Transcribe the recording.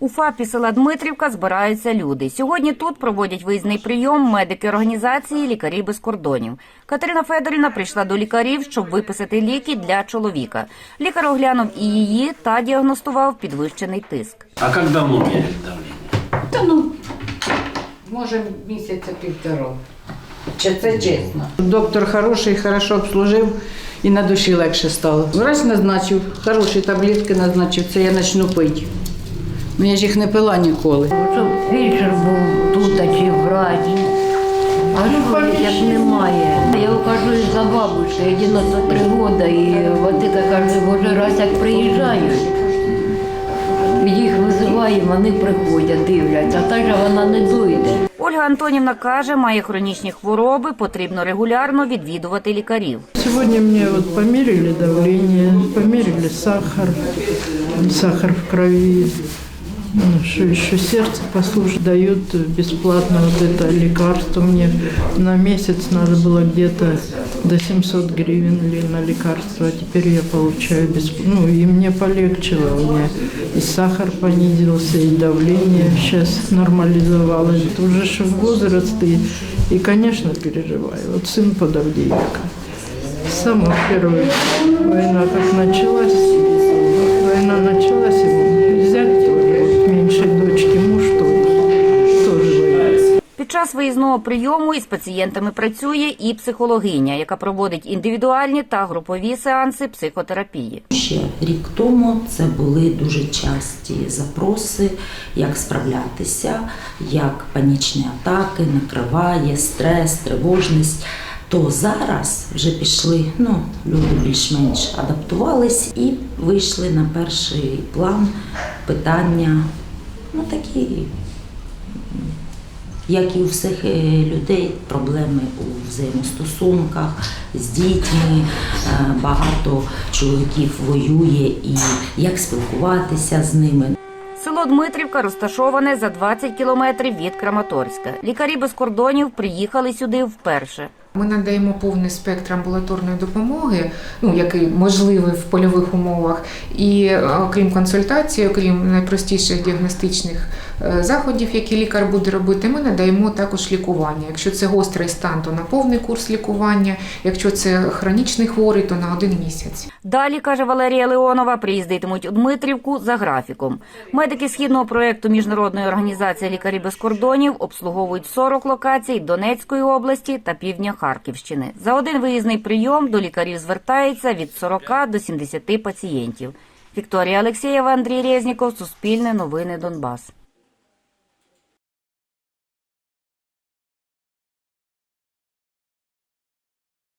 У ФАПі села Дмитрівка збираються люди. Сьогодні тут проводять виїзний прийом медики організації Лікарі без кордонів. Катерина Федорівна прийшла до лікарів, щоб виписати ліки для чоловіка. Лікар оглянув і її та діагностував підвищений тиск. А как давно мерили давление? Та ну, може, місяця півтора. Чи це чесно? Доктор хороший, хорошо обслужив і на душі легше стало. Врач назначив, хороші таблетки назначив, це я почну пити. Ну я ж їх не пила ніколи. Щоб фельдшер був тут, а чи врач. А що як немає? Я кажу за бабушкою, 93 роки, і Ватика каже, боже, раз як приїжджають, їх визиваємо, вони приходять, дивляться, а так же вона не дойде. Ольга Антонівна каже, має хронічні хвороби, потрібно регулярно відвідувати лікарів. Сегодня мне вот померили давление, померили сахар, сахар в крови. Ну, что еще сердце послушать дают бесплатно вот это лекарство мне на месяц надо было где-то до 700 гривен ли на лекарство, а теперь я получаю бесплатно. Ну и мне полегчало, у меня и сахар понизился, и давление сейчас нормализовалось. Это уже ж возраст и, и, конечно, переживаю. Вот сын подавлейка. С самой первой война как началась, война началась, час виїзного прийому із пацієнтами працює і психологиня, яка проводить індивідуальні та групові сеанси психотерапії. Ще рік тому це були дуже часті запроси, як справлятися, як панічні атаки, накриває, стрес, тривожність. То зараз вже пішли, ну, люди більш-менш адаптувались і вийшли на перший план питання, ну такі, як і у всіх е, людей, проблеми у взаємостосунках з дітьми. Е, Багато чоловіків воює і як спілкуватися з ними. Село Дмитрівка розташоване за 20 кілометрів від Краматорська. Лікарі без кордонів приїхали сюди вперше. Ми надаємо повний спектр амбулаторної допомоги, ну який можливий в польових умовах, і е, окрім консультації, окрім найпростіших діагностичних е, заходів, які лікар буде робити, ми надаємо також лікування. Якщо це гострий стан, то на повний курс лікування. Якщо це хронічний хворий, то на один місяць. Далі, каже Валерія Леонова, приїздитимуть у Дмитрівку за графіком. Медики східного проєкту Міжнародної організації Лікарі без кордонів обслуговують 40 локацій Донецької області та півдня Харківщини. За один виїзний прийом до лікарів звертається від 40 до 70 пацієнтів. Вікторія Алексєєва, Андрій Резніков, Суспільне новини Донбас.